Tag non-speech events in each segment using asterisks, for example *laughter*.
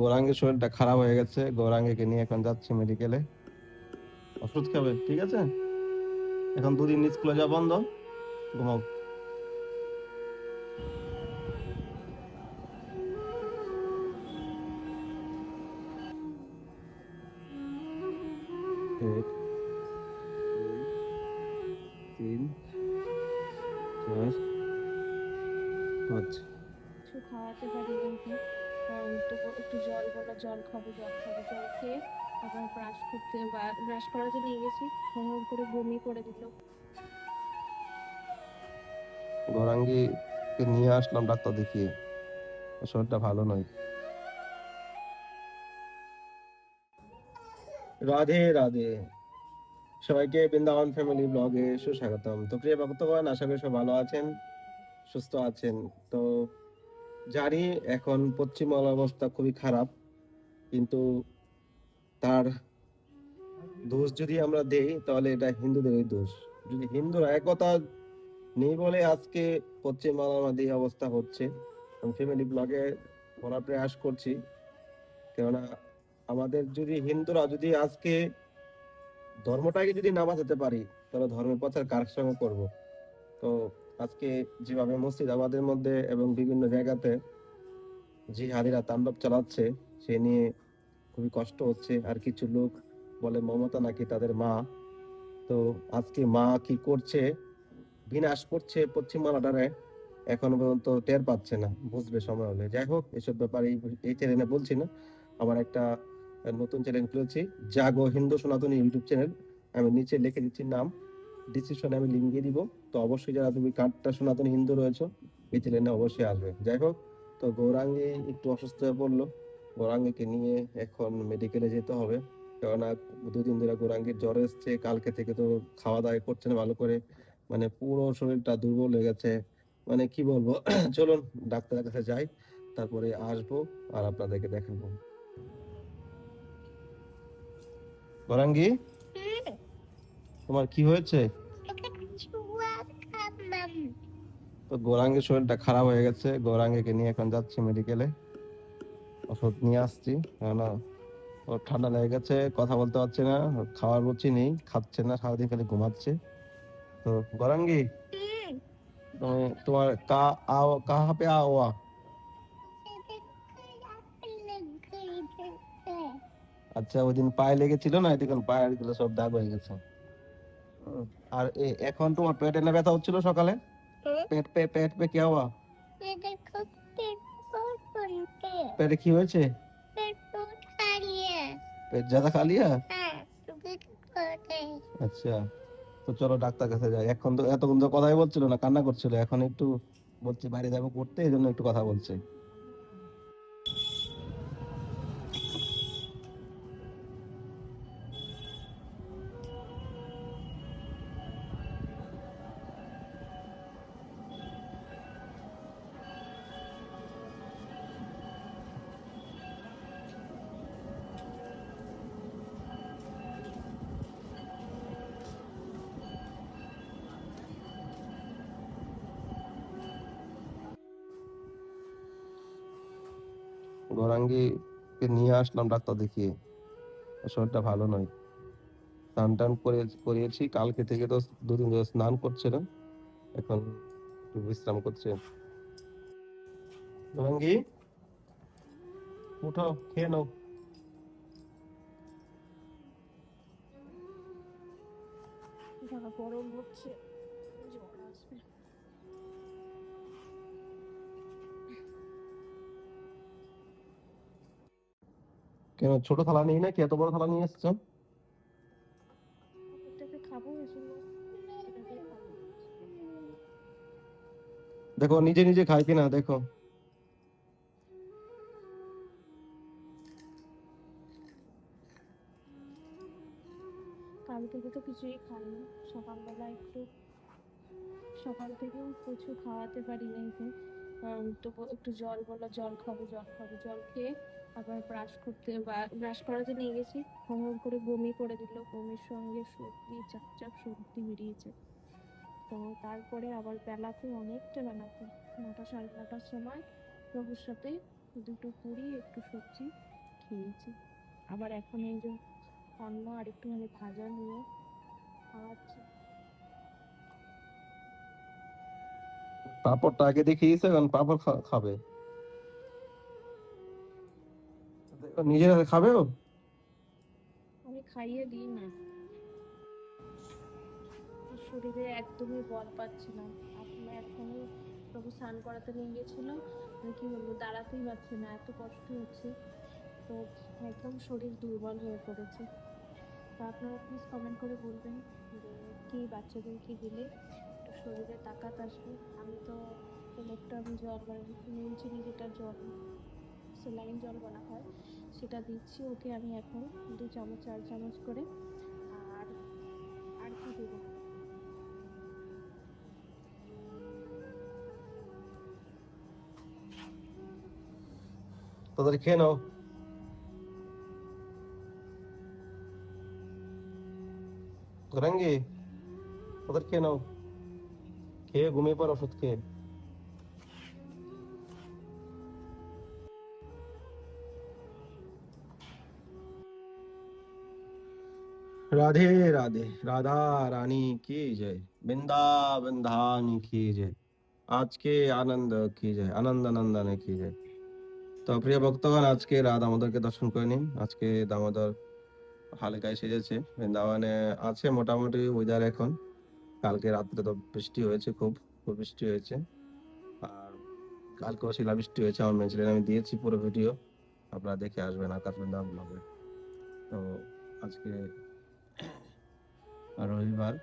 গৌরাঙ্গের শরীরটা খারাপ হয়ে গেছে। গৌরাঙ্গকে নিয়ে এখন যাচ্ছি মেডিকেলে ওষুধ খাবে, ঠিক আছে? এখন দুদিন স্কুলে যাওয়া বন্ধ। ঘুমাও। তিন পাঁচ। তো একটু জল বলো জল খাব জল খাব জল খেয়ে আবার ব্রাশ করতে বা ব্রাশ করাতে নিয়ে গেছি হোমওয়ার্ক করে বমি করে দিল। গৌরাঙ্গীকে নিয়ে আসলাম ডাক্তার দেখিয়ে। শরীরটা ভালো নয়। রাধে রাধে। সবাইকে বৃন্দাবন ফ্যামিলি ব্লগে সুস্বাগতম। তো প্রিয় ভক্তগণ আশা করি সব ভালো আছেন সুস্থ আছেন। তো জানি এখন পশ্চিমবঙ্গের অবস্থা খুবই খারাপ, কিন্তু তার দোষ যদি আমরা দেই, তাহলে এটা হিন্দুদেরই দোষ। যদি হিন্দুরা একতা নেই বলে আজকে পশ্চিমবাংলার মধ্যে এই অবস্থা হচ্ছে, আমি ফ্যামিলি ব্লগে বলার প্রয়াস করছি। কেননা আমাদের যদি হিন্দুরা যদি আজকে ধর্মটাকে যদি না বাঁচাতে পারি, তাহলে ধর্মের প্রচার কার সঙ্গে করব? তো আজকে যেভাবে মসজিদ আমাদের মধ্যে এবং বিভিন্ন জায়গাতে যে জিহাদিরা তাণ্ডব চালাচ্ছে, সে নিয়ে খুবই কষ্ট হচ্ছে। আর কিছু লোক বলে, মমতা নাকি তাদের মা। তো আজকে মা কি করছে? বিনাশ করছে পশ্চিমবাংলাটারে এখনও পর্যন্ত টের পাচ্ছে না, বুঝবে সময় হলে। যাই হোক, এসব ব্যাপারে এই চ্যানেলে বলছি না। আমার একটা নতুন চ্যানেল খুলেছি, জাগো হিন্দু সনাতনী ইউটিউব চ্যানেল আমি নিচে লিখে দিচ্ছি নাম। ডিসক্রিপশনে আমি লিঙ্ক দিয়ে দিব। তো অবশ্যই যারা তুমি কার্ডটা সনাতনী হিন্দু রয়েছে এই চ্যানেলে অবশ্যই আসবে। যাই হোক তো গৌরাঙ্গী একটু অসুস্থ হয়ে পড়ল। গৌরাঙ্গীকে নিয়ে এখন মেডিকেলে যেতে হবে। কেননা দুদিন ধরে গৌরাঙ্গীর জ্বর এসছে কালকে থেকে তো খাওয়া দাওয়া করছে না ভালো করে। মানে পুরো শরীরটা দুর্বল হয়ে গেছে। মানে কি বলব *clears throat* চলুন ডাক্তারের কাছে যাই তারপরে আসব আর আপনাদেরকে দেখাবো। গরাঙ্গি? তোমার কি হয়েছে? তো গৌরাঙ্গের শরীরটা খারাপ হয়ে গেছে। গৌরাঙ্গকে নিয়ে এখন যাচ্ছি মেডিকেলে ওষুধ নিয়ে আসছি। কেননা ওর ঠান্ডা লেগে গেছে কথা বলতে পারছে না। খাওয়ার রুচি নেই খাচ্ছে না সারাদিন খালি ঘুমাচ্ছে। তো গৌরাঙ্গি তুমি তোমার কা আও কাহা পে আওয়া আচ্ছা ওই দিন পায়ে লেগেছিল না? দেখুন পায়েরগুলো সব দাগ হয়ে গেছে। আর এখন তোমার পেটে না ব্যথা হচ্ছিল সকালে? পেট পে পেট পে কি হওয়া? পেটে কি হয়েছে? পেট জ্যাদা খা লিয়া আচ্ছা তো চলো ডাক্তার কাছে যাই। এখন তো এতক্ষণ তো কথাই বলছিল না কান্না করছিল। এখন একটু বলছে বাইরে যাব করতে এই জন্য একটু কথা বলছে। গৌরাঙ্গীকে নিয়ে আসলাম ডাক্তার দেখিয়ে। শরীরটা ভালো নয়। স্নান টান করে করিয়েছি, কালকে থেকে তো দুদিন ধরে স্নান করছে না এখন একটু বিশ্রাম করছে। গৌরাঙ্গী, উঠো, খেয়ে নাও। গরম হচ্ছে। কেন ছোট থালা নিয়ে নাকি? এত বড় থালা নিয়ে এসছো? দেখো নিজে নিজে খাই কিনা দেখো। কাল থেকে তো কিছুই খাইনি। সকালবেলা একটু সকাল থেকেও কিছু খাওয়াতে পারি না তো একটু জল বলো জল খাব জল খাব জল খেয়ে আবার ব্রাশ করতে বা ব্রাশ করাতে নিয়ে গেছি হোমওয়ার্ক করে বমি করে দিল, বমির সঙ্গে সর্দি চাপ চাপ সর্দি বেরিয়েছে। তো তারপরে আবার বেলাতে অনেকটা বেলাতে, নটা সাড়ে নটার সময় প্রভুর সাথে দুটো পুরি, একটু সবজি খেয়েছি। আবার এখন এই যে অন্ন আর একটুখানি ভাজা নিয়ে খাওয়াচ্ছি। পাপড়টা আগে দেখিয়েছে এখন পাপড় খাবে? নিজের খাবে ও? আমি খাইয়ে দিই না। শরীরে একদমই বল পাচ্ছি না আপনার এখনই প্রভু স্নান করাতে নিয়ে গেছিল কি বলব, দাঁড়াতেই পারছি না, এত কষ্ট হচ্ছে। তো একদম শরীর দুর্বল হয়ে পড়েছে। তো আপনারা প্লিজ কমেন্ট করে বলবেন যে, কি বাচ্চাদেরকে দিলে? একটু শরীরে তাকাত আসবে। আমি তো ইলেকট্রন জল বা নুন চিনি যেটা জল স্যালাইন জল বলা হয়, সেটা দিচ্ছি। ওকে আমি এখন দু চামচ, চার চামচ করে আর আর কি দেবো? তাদের খেয়ে নাও। গরাঙ্গি ওদের খেয়ে নাও। খেয়ে ঘুমিয়ে পর ওষুধ খেয়ে। রাধে রাধে। রাধা রানী কি জয়? বৃন্দাবন ধাম কি জয়? আজকে আনন্দ কি জয়? আনন্দ নন্দন কি জয়? তো প্রিয় ভক্তগণ, আজকে রাধামোদরকে দর্শন করে নিন। আজকে দামোদর হালকায় সেজেছে। বৃন্দাবনে আছে মোটামুটি ওয়েদার এখন। কালকে রাত্রে তো বৃষ্টি হয়েছে খুব খুব বৃষ্টি হয়েছে। আর কালকেও শিলাবৃষ্টি হয়েছে, আমার মেয়েছিলেন আমি দিয়েছি পুরো ভিডিও আপনারা দেখে আসবেন আকাশ বৃন্দাবন হবে তো আজকে রবিবার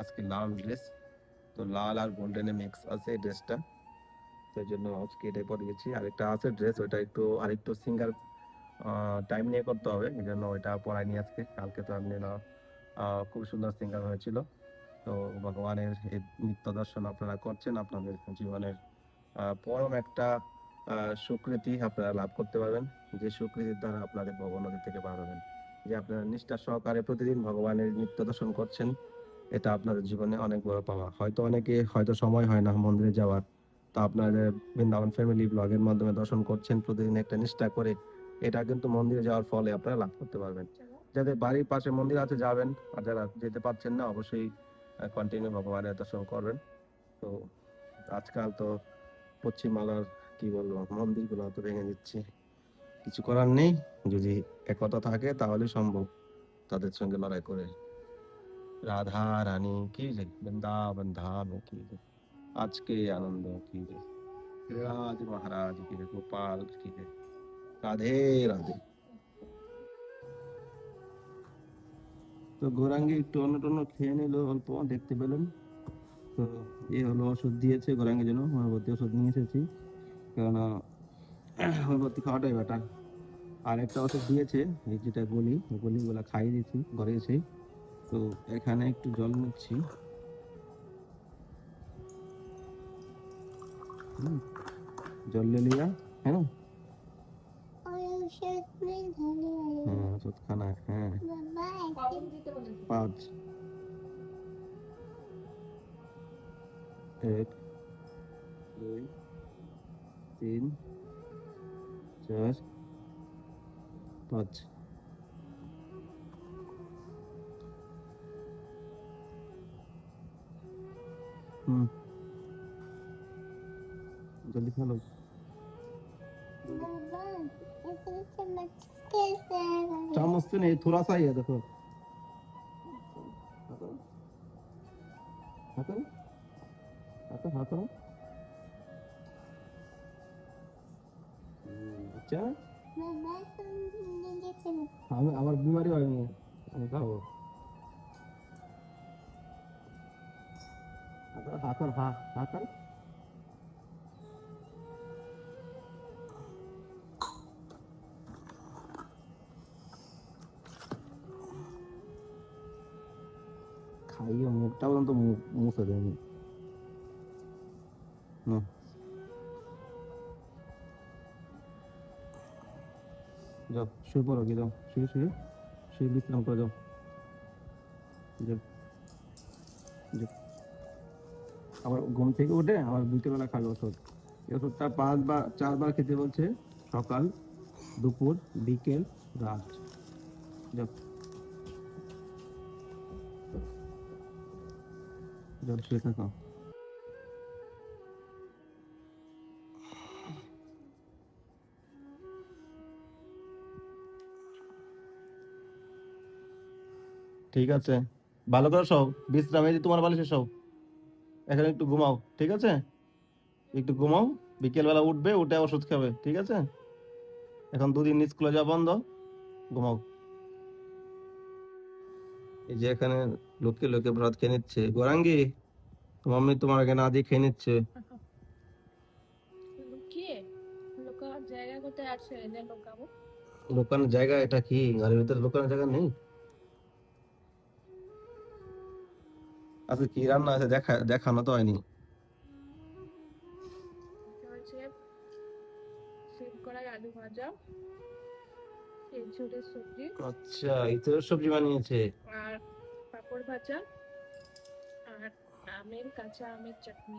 আজকে লাল ড্রেস তো লাল আর গোল্ডেনে মিক্স আছে এই ড্রেসটা তো এই জন্য আজকে এটাই পরে গেছি। আরেকটা আছে ড্রেস ওটা একটু আরেকটু সিঙ্গার টাইম নিয়ে করতে হবে। এই জন্য ওইটা পরাইনি আজকে। কালকে তো আহ, খুব সুন্দর সিঙ্গার হয়েছিল। তো ভগবানের এই নিত্য দর্শন আপনারা করছেন আপনাদের জীবনের পরম একটা স্বীকৃতি আপনারা লাভ করতে পারবেন। যে স্বীকৃতির দ্বারা আপনাদের ভগবানের থেকে পার হবেন। যে আপনারা নিষ্ঠা সহকারে প্রতিদিন ভগবানের নিত্য দর্শন করছেন, এটা আপনাদের জীবনে অনেক বড় পাওয়া। হয়তো অনেকে, হয়তো সময় হয় না মন্দিরে যাওয়ার। তো আপনাদের বৃন্দাবন ফ্যামিলি ব্লগের মাধ্যমে দর্শন করছেন, প্রতিদিন একটা নিষ্ঠা করে। এটা কিন্তু মন্দিরে যাওয়ার ফলে আপনারা লাভ করতে পারবেন। যাদের বাড়ির পাশে মন্দির আছে, যাবেন। আর যারা যেতে পারছেন না, অবশ্যই কন্টিনিউ ভগবানের দর্শন করবেন। তো আজকাল তো পশ্চিমবাংলার, কি বলব, মন্দিরগুলো তো ভেঙে দিচ্ছে। কিছু করার নেই। যদি একতা থাকে তাহলে সম্ভব। তাদের সঙ্গে লড়াই করে। রাধা, রানী, কি যে বৃন্দাবন ধাম, কি যে আজকে আনন্দ, কি যে রাজ মহারাজ, কি যে গোপাল, কি যে রাধে রাধে। তো গৌরাঙ্গি একটু অন্য টন্য খেয়ে নিল, অল্প দেখতে পেলেন। তো এ হলো ওষুধ দিয়েছে গৌরাঙ্গের জন্য ওষুধ নিয়ে এসেছি। কেননা হোমিওপ্যাথি খাওয়াটাই বেটার আর একটা ওষুধ দিয়েছে এই যেটা গলি ওই গলিগুলো খাইয়ে দিয়েছি ঘরে এসেই তো এখানে একটু জল নিচ্ছি হুম, জল ले लिया है ना हाँ ওষুধ খানা হ্যাঁ কখন দিতে বলেছে पाँच एक দুই তিন চার পাঁচ হুম जल्दी खा लो चम्मच तो नहीं थोड़ा सा ही है देखो हाँ करो हाँ करो हाँ करो বাচ্চা? আমি আমার বিমারি হয় আমি খাব। খাইয়ে মুখটা পর্যন্ত মুছে দেয়নি। হম যাও, শুয়ে পড়ো কি যাও, শুয়ে শুয়ে শুয়ে বিশ্রাম করে যাও। আবার ঘুম থেকে উঠে আবার বিকেলবেলা খাবে ওষুধ। এই ওষুধটা পাঁচবার চারবার খেতে বলছে সকাল, দুপুর, বিকেল, রাত। যাও। যাও, শুয়ে থাকো। ঠিক আছে। ভালো করে সব বিশ্রাম এই যে তোমার বালিশে সব এখানে একটু ঘুমাও ঠিক আছে? একটু ঘুমাও বিকেলবেলা উঠবে উঠে ওষুধ খাবে ঠিক আছে? এখন দুদিন স্কুলে যাওয়া বন্ধ ঘুমাও। এই যে এখানে লোকে লোকে ভাত খেয়ে নিচ্ছে। গোরাঙ্গি তোমার মাম্মি তোমার আগে না দিয়ে খেয়ে নিচ্ছে। লোকার জায়গা এটা কি? ঘরের ভিতরে লোকানোর জায়গা নেই? আজকে কি রান্না আছে দেখা দেখানো তো হয়নি। আচ্ছা ইতরের সবজি বানিয়েছে। আর পাঁপড় ভাজা আর আমের কাঁচা আমের চাটনি।